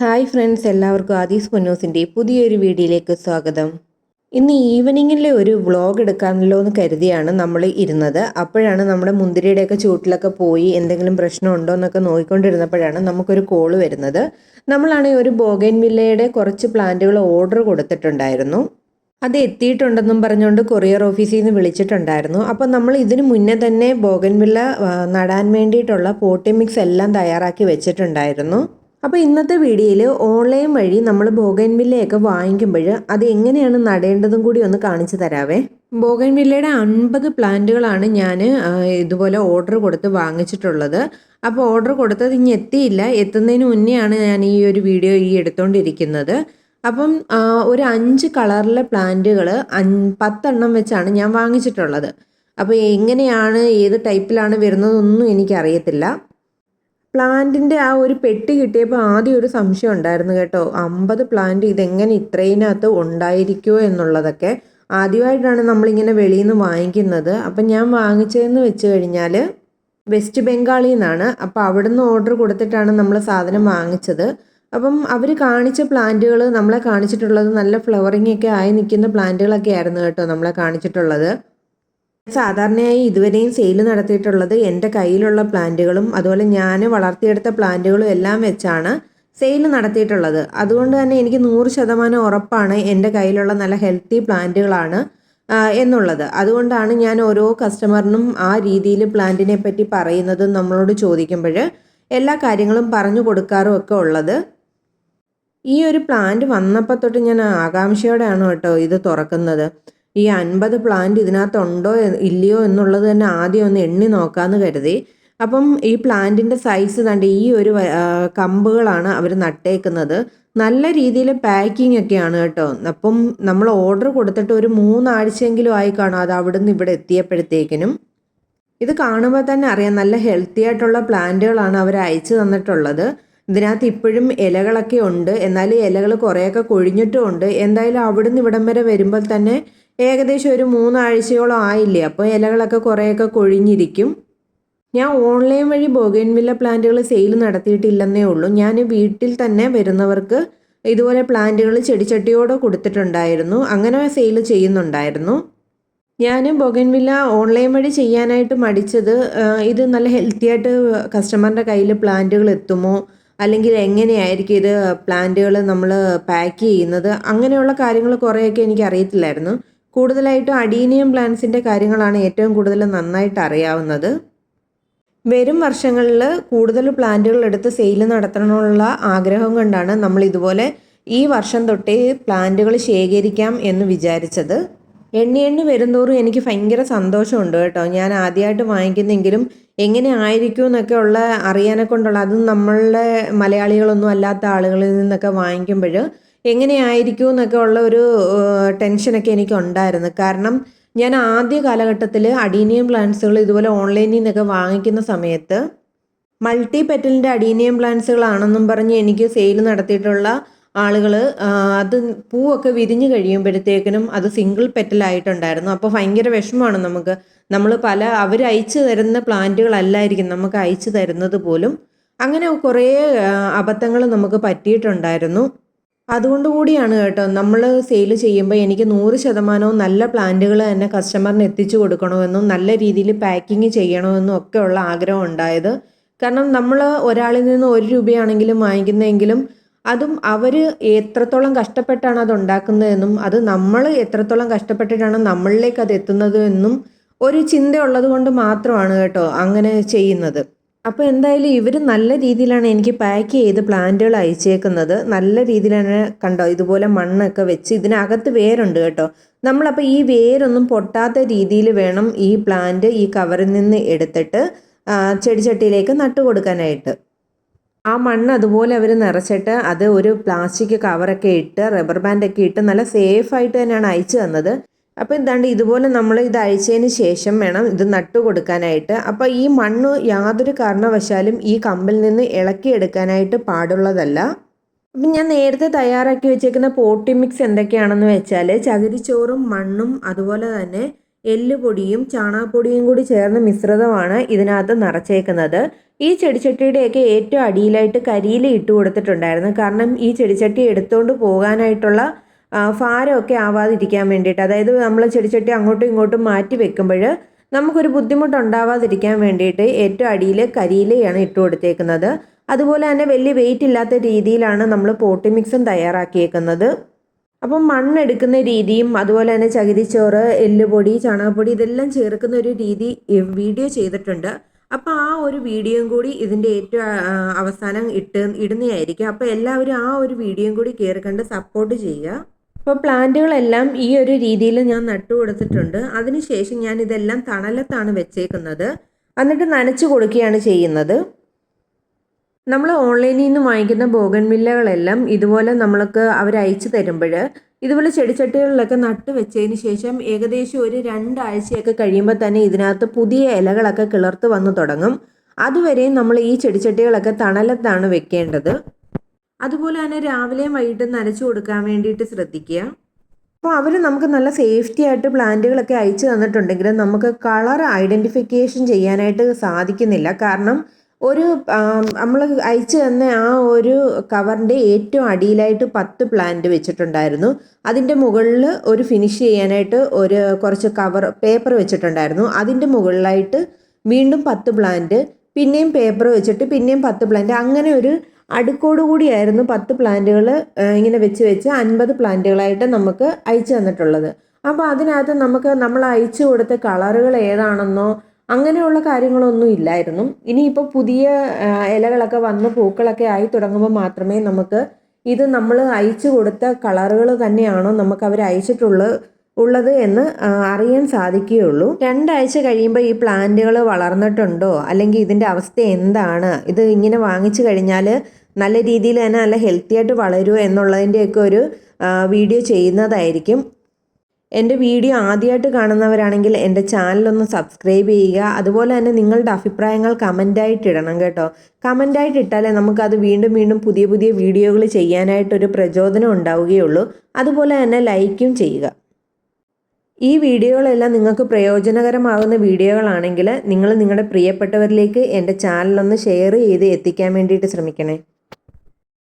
Hi friends എല്ലാവർക്കും ആദീസ് പൊന്നോസിന്റെ പുതിയൊരു വീഡിയോയിലേക്ക് സ്വാഗതം. ഇന്ന് ഈവനിങ്ങിലെ ഒരു വ്ളോഗ് എടുക്കാമല്ലോ എന്ന് കരുതിയാണ് നമ്മൾ ഇരുന്നത്. അപ്പോഴാണ് നമ്മുടെ മുന്തിരിയുടെയൊക്കെ ചൂട്ടിലൊക്കെ പോയി എന്തെങ്കിലും പ്രശ്നമുണ്ടോ എന്നൊക്കെ നോക്കിക്കൊണ്ടിരുന്നപ്പോഴാണ് നമുക്കൊരു കോൾ വരുന്നത്. നമ്മളാണെങ്കിൽ ഒരു ബോഗൈൻ വില്ലയുടെ കുറച്ച് പ്ലാന്റുകൾ ഓർഡർ കൊടുത്തിട്ടുണ്ടായിരുന്നു. അത് എത്തിയിട്ടുണ്ടെന്നും പറഞ്ഞുകൊണ്ട് കൊറിയർ ഓഫീസിൽ നിന്ന് വിളിച്ചിട്ടുണ്ടായിരുന്നു. അപ്പോൾ നമ്മൾ ഇതിന് മുന്നേ തന്നെ ബോഗൻവില്ല നടാൻ വേണ്ടിയിട്ടുള്ള പോട്ടി മിക്സ് എല്ലാം തയ്യാറാക്കി വെച്ചിട്ടുണ്ടായിരുന്നു. അപ്പോൾ ഇന്നത്തെ വീഡിയോയിൽ ഓൺലൈൻ വഴി നമ്മൾ ബോഗൻവില്ലയൊക്കെ വാങ്ങിക്കുമ്പോൾ അത് എങ്ങനെയാണ് നടേണ്ടതും കൂടി ഒന്ന് കാണിച്ചു തരാവേ. ബോഗൻവില്ലയുടെ അൻപത് പ്ലാന്റുകളാണ് ഞാൻ ഇതുപോലെ ഓർഡർ കൊടുത്ത് വാങ്ങിച്ചിട്ടുള്ളത്. അപ്പോൾ ഓർഡർ കൊടുത്തത് ഇനി എത്തിയില്ല. എത്തുന്നതിന് മുന്നെയാണ് ഞാൻ ഈ ഒരു വീഡിയോ ഈ എടുത്തുകൊണ്ടിരിക്കുന്നത് അപ്പം ഒരു അഞ്ച് കളറിലെ പ്ലാന്റുകൾ പത്തെണ്ണം വെച്ചാണ് ഞാൻ വാങ്ങിച്ചിട്ടുള്ളത്. അപ്പോൾ എങ്ങനെയാണ് ഏത് ടൈപ്പിലാണ് വരുന്നതൊന്നും എനിക്കറിയത്തില്ല. പ്ലാന്റിന്റെ ആ ഒരു പെട്ടി കിട്ടിയപ്പോൾ ആദ്യം ഒരു സംശയം ഉണ്ടായിരുന്നു കേട്ടോ. അമ്പത് പ്ലാന്റ് ഇതെങ്ങനെ ഇത്രയിനകത്ത് ഉണ്ടായിരിക്കുമോ എന്നുള്ളതൊക്കെ. ആദ്യമായിട്ടാണ് നമ്മളിങ്ങനെ വെളിയിൽ നിന്ന് വാങ്ങിക്കുന്നത്. അപ്പം ഞാൻ വാങ്ങിച്ചതെന്ന് വെച്ച് കഴിഞ്ഞാൽ വെസ്റ്റ് ബംഗാളിൽ നിന്നാണ്. അപ്പോൾ അവിടുന്ന് ഓർഡർ കൊടുത്തിട്ടാണ് നമ്മൾ സാധനം വാങ്ങിച്ചത്. അപ്പം അവർ കാണിച്ച പ്ലാന്റുകൾ നമ്മളെ കാണിച്ചിട്ടുള്ളത് നല്ല ഫ്ലവറിംഗ് ഒക്കെ ആയി നിൽക്കുന്ന പ്ലാന്റുകളൊക്കെ ആയിരുന്നു കേട്ടോ നമ്മളെ കാണിച്ചിട്ടുള്ളത്. സാധാരണയായി ഇതുവരെയും സെയിൽ നടത്തിയിട്ടുള്ളത് എന്റെ കയ്യിലുള്ള പ്ലാന്റുകളും അതുപോലെ ഞാൻ വളർത്തിയെടുത്ത പ്ലാന്റുകളും എല്ലാം വെച്ചാണ് സെയിൽ നടത്തിയിട്ടുള്ളത്. അതുകൊണ്ട് തന്നെ എനിക്ക് നൂറ് ശതമാനം ഉറപ്പാണ് എന്റെ കയ്യിലുള്ള നല്ല ഹെൽത്തി പ്ലാന്റുകളാണ് എന്നുള്ളത്. അതുകൊണ്ടാണ് ഞാൻ ഓരോ കസ്റ്റമറിനും ആ രീതിയിൽ പ്ലാന്റിനെ പറ്റി പറയുന്നതും നമ്മളോട് ചോദിക്കുമ്പോൾ എല്ലാ കാര്യങ്ങളും പറഞ്ഞു കൊടുക്കാറും ഒക്കെ ഉള്ളത്. ഈ ഒരു പ്ലാന്റ് വന്നപ്പോൾ തൊട്ട് ഞാൻ ആകാംക്ഷയോടെയാണ് കേട്ടോ ഇത് തുറക്കുന്നത്. ഈ അൻപത് പ്ലാന്റ് ഇതിനകത്തുണ്ടോ ഇല്ലയോ എന്നുള്ളത് തന്നെ ആദ്യം ഒന്ന് എണ്ണി നോക്കാമെന്ന് കരുതി. അപ്പം ഈ പ്ലാന്റിന്റെ സൈസ് കണ്ട് ഈ ഒരു കമ്പുകളാണ് അവർ നട്ടേക്കുന്നത്. നല്ല രീതിയിൽ പാക്കിംഗ് ഒക്കെയാണ് കേട്ടോ. അപ്പം നമ്മൾ ഓർഡർ കൊടുത്തിട്ട് ഒരു മൂന്നാഴ്ചയെങ്കിലും ആയി കാണും അത് അവിടുന്ന് ഇവിടെ എത്തിയപ്പോഴത്തേക്കിനും. ഇത് കാണുമ്പോൾ തന്നെ അറിയാം നല്ല ഹെൽത്തി ആയിട്ടുള്ള പ്ലാന്റുകളാണ് അവർ അയച്ചു തന്നിട്ടുള്ളത്. ഇതിനകത്ത് ഇപ്പോഴും ഇലകളൊക്കെ ഉണ്ട്. എന്നാൽ ഇലകൾ കുറേയൊക്കെ കൊഴിഞ്ഞിട്ടും ഉണ്ട്. എന്തായാലും അവിടുന്ന് ഇവിടം വരെ വരുമ്പോൾ തന്നെ ഏകദേശം ഒരു മൂന്നാഴ്ചയോളം ആയില്ലേ? അപ്പോൾ ഇലകളൊക്കെ കുറേയൊക്കെ കൊഴിഞ്ഞിരിക്കും. ഞാൻ ഓൺലൈൻ വഴി ബോഗൻവില്ല പ്ലാന്റുകൾ സെയിൽ നടത്തിയിട്ടില്ലെന്നേ ഉള്ളൂ. ഞാൻ വീട്ടിൽ തന്നെ വരുന്നവർക്ക് ഇതുപോലെ പ്ലാന്റുകൾ ചെടിച്ചട്ടിയോടെ കൊടുത്തിട്ടുണ്ടായിരുന്നു. അങ്ങനെ സെയിൽ ചെയ്യുന്നുണ്ടായിരുന്നു. ഞാൻ ബൊഗൻവില്ല ഓൺലൈൻ വഴി ചെയ്യാനായിട്ട് മടിച്ചത് ഇത് നല്ല ഹെൽത്തി ആയിട്ട് കസ്റ്റമറിന്റെ കയ്യിൽ പ്ലാന്റുകൾ എത്തുമോ? അല്ലെങ്കിൽ എങ്ങനെയായിരിക്കും ഇത് പ്ലാന്റുകൾ നമ്മൾ പാക്ക് ചെയ്യുന്നത്? അങ്ങനെയുള്ള കാര്യങ്ങൾ കുറേയൊക്കെ എനിക്ക് അറിയത്തില്ലായിരുന്നു കൂടുതലായിട്ടും അഡീനിയം പ്ലാന്റ്സിന്റെ കാര്യങ്ങളാണ് ഏറ്റവും കൂടുതൽ നന്നായിട്ട് അറിയാവുന്നത്. വരും വർഷങ്ങളിൽ കൂടുതൽ പ്ലാന്റുകൾ എടുത്ത് സെയിൽ നടത്തണമെന്നുള്ള ആഗ്രഹം കൊണ്ടാണ് നമ്മൾ ഇതുപോലെ ഈ വർഷം തൊട്ടേ പ്ലാന്റുകൾ ശേഖരിക്കാം എന്ന് വിചാരിച്ചത്. എണ്ണി എണ്ണി വരുന്തോറും എനിക്ക് ഭയങ്കര സന്തോഷമുണ്ട് കേട്ടോ. ഞാൻ ആദ്യമായിട്ട് വാങ്ങിക്കുന്നെങ്കിലും എങ്ങനെ ആയിരിക്കും എന്നൊക്കെ ഉള്ള അറിയാനെ കൊണ്ടുള്ള അതും നമ്മളുടെ മലയാളികളൊന്നും അല്ലാത്ത ആളുകളിൽ നിന്നൊക്കെ വാങ്ങിക്കുമ്പോൾ എങ്ങനെയായിരിക്കും എന്നൊക്കെ ഉള്ള ഒരു ടെൻഷനൊക്കെ എനിക്ക് ഉണ്ടായിരുന്നു കാരണം ഞാൻ ആദ്യ കാലഘട്ടത്തിൽ അഡീനിയം പ്ലാന്റ്സുകൾ ഇതുപോലെ ഓൺലൈനിൽ നിന്നൊക്കെ വാങ്ങിക്കുന്ന സമയത്ത് മൾട്ടി പെറ്റലിന്റെ അഡീനിയം പ്ലാന്റ്സുകളാണെന്നും പറഞ്ഞ് എനിക്ക് സെയിൽ നടത്തിയിട്ടുള്ള ആളുകൾ അത് പൂവൊക്കെ വിരിഞ്ഞു കഴിയുമ്പോഴത്തേക്കിനും അത് സിംഗിൾ പെറ്റലായിട്ടുണ്ടായിരുന്നു. അപ്പോൾ ഭയങ്കര വിഷമമാണ് നമുക്ക്. നമ്മൾ പല അവർ അയച്ചു തരുന്ന പ്ലാന്റുകളല്ലായിരിക്കും നമുക്ക് അയച്ചു തരുന്നത് പോലും. അങ്ങനെ കുറേ അബദ്ധങ്ങൾ നമുക്ക് പറ്റിയിട്ടുണ്ടായിരുന്നു. അതുകൊണ്ട് കൂടിയാണ് കേട്ടോ. നമ്മൾ സെയിൽ ചെയ്യുമ്പോൾ എനിക്ക് നൂറ് ശതമാനവും നല്ല പ്ലാന്റുകൾ തന്നെ കസ്റ്റമറിന് എത്തിച്ചു കൊടുക്കണമെന്നും നല്ല രീതിയിൽ പാക്കിങ് ചെയ്യണമെന്നും ഒക്കെ ഉള്ള ആഗ്രഹം ഉണ്ടായത്. കാരണം നമ്മൾ ഒരാളിൽ നിന്ന് ഒരു രൂപയാണെങ്കിലും വാങ്ങിക്കുന്നതെങ്കിലും അതും അവർ എത്രത്തോളം കഷ്ടപ്പെട്ടാണ് അത് ഉണ്ടാക്കുന്നതെന്നും അത് നമ്മൾ എത്രത്തോളം കഷ്ടപ്പെട്ടിട്ടാണ് നമ്മളിലേക്ക് അത് എത്തുന്നത് എന്നും ഒരു ചിന്തയുള്ളത് കൊണ്ട് മാത്രമാണ് കേട്ടോ അങ്ങനെ ചെയ്യുന്നത്. അപ്പോൾ എന്തായാലും ഇവർ നല്ല രീതിയിലാണ് എനിക്ക് പാക്ക് ചെയ്ത് പ്ലാന്റുകൾ അയച്ചേക്കുന്നത്. നല്ല രീതിയിലാണ് കണ്ടോ ഇതുപോലെ മണ്ണൊക്കെ വെച്ച് ഇതിനകത്ത് വേരുണ്ട് കേട്ടോ. നമ്മളപ്പോൾ ഈ വേരൊന്നും പൊട്ടാത്ത രീതിയിൽ വേണം ഈ പ്ലാന്റ് ഈ കവറിൽ നിന്ന് എടുത്തിട്ട് ചെടിച്ചട്ടിയിലേക്ക് നട്ടു കൊടുക്കാനായിട്ട്. ആ മണ്ണ് അതുപോലെ അവർ നിറച്ചിട്ട് അത് ഒരു പ്ലാസ്റ്റിക് കവറൊക്കെ ഇട്ട് റബ്ബർ ബാൻഡൊക്കെ ഇട്ട് നല്ല സേഫായിട്ട് തന്നെയാണ് അയച്ചു തന്നത്. അപ്പോൾ എന്താണ് ഇതുപോലെ നമ്മൾ ഇത് അഴിച്ചതിന് ശേഷം വേണം ഇത് നട്ടു കൊടുക്കാനായിട്ട്. അപ്പോൾ ഈ മണ്ണ് യാതൊരു കാരണവശാലും ഈ കമ്പിൽ നിന്ന് ഇളക്കി എടുക്കാനായിട്ട് പാടുള്ളതല്ല. അപ്പം ഞാൻ നേരത്തെ തയ്യാറാക്കി വെച്ചേക്കുന്ന പോട്ടി മിക്സ് എന്തൊക്കെയാണെന്ന് വെച്ചാൽ ചകിരിച്ചോറും മണ്ണും അതുപോലെ തന്നെ എല്ലുപൊടിയും ചാണകപ്പൊടിയും കൂടി ചേർന്ന മിശ്രിതമാണ് ഇതിനകത്ത് നിറച്ചേക്കുന്നത്. ഈ ചെടിച്ചട്ടിയുടെയൊക്കെ ഏറ്റവും അടിയിലായിട്ട് കരിയില ഇട്ട് കൊടുത്തിട്ടുണ്ടായിരുന്നു. കാരണം ഈ ചെടിച്ചട്ടി എടുത്തുകൊണ്ട് പോകാനായിട്ടുള്ള ഭാരമൊക്കെ ആവാതിരിക്കാൻ വേണ്ടിയിട്ട് അതായത് നമ്മൾ ചെടിച്ചട്ടി അങ്ങോട്ടും ഇങ്ങോട്ടും മാറ്റി വെക്കുമ്പോൾ നമുക്കൊരു ബുദ്ധിമുട്ടുണ്ടാവാതിരിക്കാൻ വേണ്ടിയിട്ട് ഏറ്റവും അടിയിൽ കരിയിലയാണ് ഇട്ട് കൊടുത്തേക്കുന്നത്. അതുപോലെ തന്നെ വലിയ വെയിറ്റ് ഇല്ലാത്ത രീതിയിലാണ് നമ്മൾ പോട്ടി മിക്സും തയ്യാറാക്കിയേക്കുന്നത്. അപ്പം മണ്ണെടുക്കുന്ന രീതിയും അതുപോലെ തന്നെ ചകിരിച്ചോറ് എല്ലുപൊടി ചാണകപ്പൊടി ഇതെല്ലാം ചേർക്കുന്ന ഒരു രീതി വീഡിയോ ചെയ്തിട്ടുണ്ട്. അപ്പോൾ ആ ഒരു വീഡിയോയും കൂടി ഇതിന്റെ ഏറ്റവും അവസാനം ഇട്ട് ഇടുന്നതായിരിക്കും. അപ്പോൾ എല്ലാവരും ആ ഒരു വീഡിയോയും കൂടി കയറി കണ്ട് സപ്പോർട്ട് ചെയ്യുക. അപ്പോൾ പ്ലാന്റുകളെല്ലാം ഈ ഒരു രീതിയിൽ ഞാൻ നട്ടു കൊടുത്തിട്ടുണ്ട്. അതിനുശേഷം ഞാൻ ഇതെല്ലാം തണലത്താണ് വെച്ചേക്കുന്നത്. എന്നിട്ട് നനച്ചു കൊടുക്കുകയാണ് ചെയ്യുന്നത്. നമ്മൾ ഓൺലൈനിൽ നിന്ന് വാങ്ങിക്കുന്ന ബോഗൻവില്ലകളെല്ലാം ഇതുപോലെ നമ്മൾക്ക് അവർ അയച്ചു തരുമ്പോൾ ഇതുപോലെ ചെടിച്ചട്ടികളിലൊക്കെ നട്ട് വെച്ചതിന് ശേഷം ഏകദേശം ഒരു രണ്ടാഴ്ചയൊക്കെ കഴിയുമ്പോൾ തന്നെ ഇതിനകത്ത് പുതിയ ഇലകളൊക്കെ കിളർത്ത് വന്ന് തുടങ്ങും. അതുവരെയും നമ്മൾ ഈ ചെടിച്ചട്ടികളൊക്കെ തണലത്താണ് വെക്കേണ്ടത്. അതുപോലെ തന്നെ രാവിലെയും വൈകിട്ടും നനച്ചു കൊടുക്കാൻ വേണ്ടിയിട്ട് ശ്രദ്ധിക്കുക. അപ്പോൾ അവർ നമുക്ക് നല്ല സേഫ്റ്റി ആയിട്ട് പ്ലാന്റുകളൊക്കെ അയച്ചു തന്നിട്ടുണ്ടെങ്കിലും നമുക്ക് കളർ ഐഡന്റിഫിക്കേഷൻ ചെയ്യാനായിട്ട് സാധിക്കുന്നില്ല. കാരണം ഒരു നമ്മൾ അയച്ചു തന്ന ആ ഒരു കവറിന്റെ ഏറ്റവും അടിയിലായിട്ട് പത്ത് പ്ലാന്റ് വെച്ചിട്ടുണ്ടായിരുന്നു. അതിന്റെ മുകളിൽ ഒരു ഫിനിഷ് ചെയ്യാനായിട്ട് ഒരു കുറച്ച് കവർ പേപ്പർ വെച്ചിട്ടുണ്ടായിരുന്നു. അതിന്റെ മുകളിലായിട്ട് വീണ്ടും പത്ത് പ്ലാന്റ് പിന്നെയും പേപ്പർ വെച്ചിട്ട് പിന്നെയും പത്ത് പ്ലാന്റ് അങ്ങനെ ഒരു അടുക്കോട് കൂടിയായിരുന്നു പത്ത് പ്ലാന്റുകൾ ഇങ്ങനെ വെച്ച് വെച്ച് അൻപത് പ്ലാന്റുകളായിട്ട് നമുക്ക് അയച്ചു തന്നിട്ടുള്ളത്. അപ്പോൾ അതിനകത്ത് നമുക്ക് നമ്മൾ അയച്ചു കൊടുത്ത കളറുകൾ ഏതാണെന്നോ അങ്ങനെയുള്ള കാര്യങ്ങളൊന്നും ഇല്ലായിരുന്നു. ഇനിയിപ്പോൾ പുതിയ ഇലകളൊക്കെ വന്ന് പൂക്കളൊക്കെ ആയി തുടങ്ങുമ്പോൾ മാത്രമേ നമുക്ക് ഇത് നമ്മൾ അയച്ചു കൊടുത്ത കളറുകൾ തന്നെയാണോ നമുക്ക് അവർ അയച്ചിട്ടുള്ളത് ഉള്ളത് എന്ന് അറിയാൻ സാധിക്കുകയുള്ളൂ. രണ്ടാഴ്ച കഴിയുമ്പോൾ ഈ പ്ലാന്റുകൾ വളർന്നിട്ടുണ്ടോ? അല്ലെങ്കിൽ ഇതിന്റെ അവസ്ഥ എന്താണ്? ഇത് ഇങ്ങനെ വാങ്ങിച്ചു കഴിഞ്ഞാൽ നല്ല രീതിയിൽ തന്നെ നല്ല ഹെൽത്തി ആയിട്ട് വളരുമോ എന്നുള്ളതിന്റെയൊക്കെ ഒരു വീഡിയോ ചെയ്യുന്നതായിരിക്കും. എന്റെ വീഡിയോ ആദ്യമായിട്ട് കാണുന്നവരാണെങ്കിൽ എന്റെ ചാനലൊന്ന് സബ്സ്ക്രൈബ് ചെയ്യുക. അതുപോലെ തന്നെ നിങ്ങളുടെ അഭിപ്രായങ്ങൾ കമന്റായിട്ട് ഇടണം കേട്ടോ. കമന്റായിട്ട് ഇട്ടാലേ നമുക്കത് വീണ്ടും വീണ്ടും പുതിയ പുതിയ വീഡിയോകൾ ചെയ്യാനായിട്ടൊരു പ്രചോദനം ഉണ്ടാവുകയുള്ളൂ. അതുപോലെ തന്നെ ലൈക്കും ചെയ്യുക. ഈ വീഡിയോകളെല്ലാം നിങ്ങൾക്ക് പ്രയോജനകരമാകുന്ന വീഡിയോകളാണെങ്കിൽ നിങ്ങൾ നിങ്ങളുടെ പ്രിയപ്പെട്ടവരിലേക്ക് എന്റെ ചാനലൊന്ന് ഷെയർ ചെയ്ത് എത്തിക്കാൻ വേണ്ടിയിട്ട് ശ്രമിക്കണേ.